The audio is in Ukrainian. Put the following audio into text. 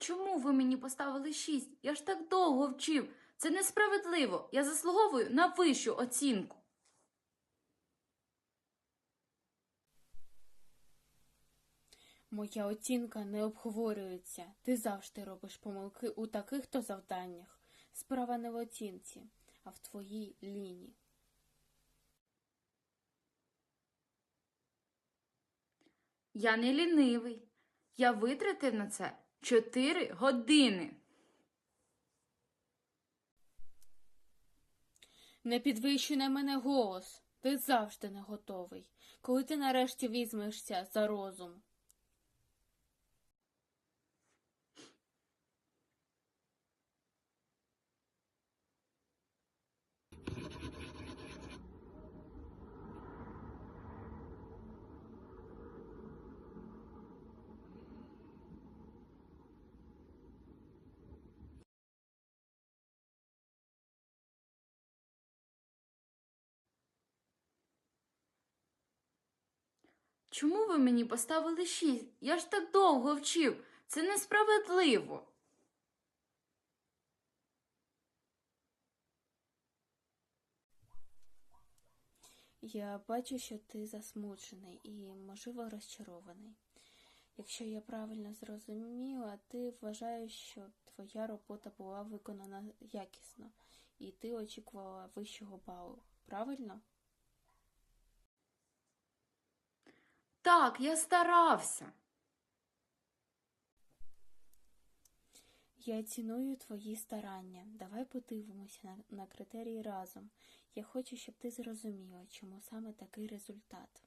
чому ви мені поставили шість? Я ж так довго вчив. Це несправедливо. Я заслуговую на вищу оцінку. Моя оцінка не обговорюється. Ти завжди робиш помилки у таких то завданнях. Справа не в оцінці, а в твоїй лінії. Я не лінивий. Я витратив на це чотири години. Не підвищуй на мене голос. Ти завжди не готовий. Коли ти нарешті візьмешся за розум. Чому ви мені поставили шість? Я ж так довго вчив. Це несправедливо. Я бачу, що ти засмучений і, можливо, розчарований. Якщо я правильно зрозуміла, ти вважаєш, що твоя робота була виконана якісно, і ти очікувала вищого балу. Правильно? Так, я старався. Я ціную твої старання. Давай подивимося на, на критерії разом. Я хочу, щоб ти зрозуміла, чому саме такий результат.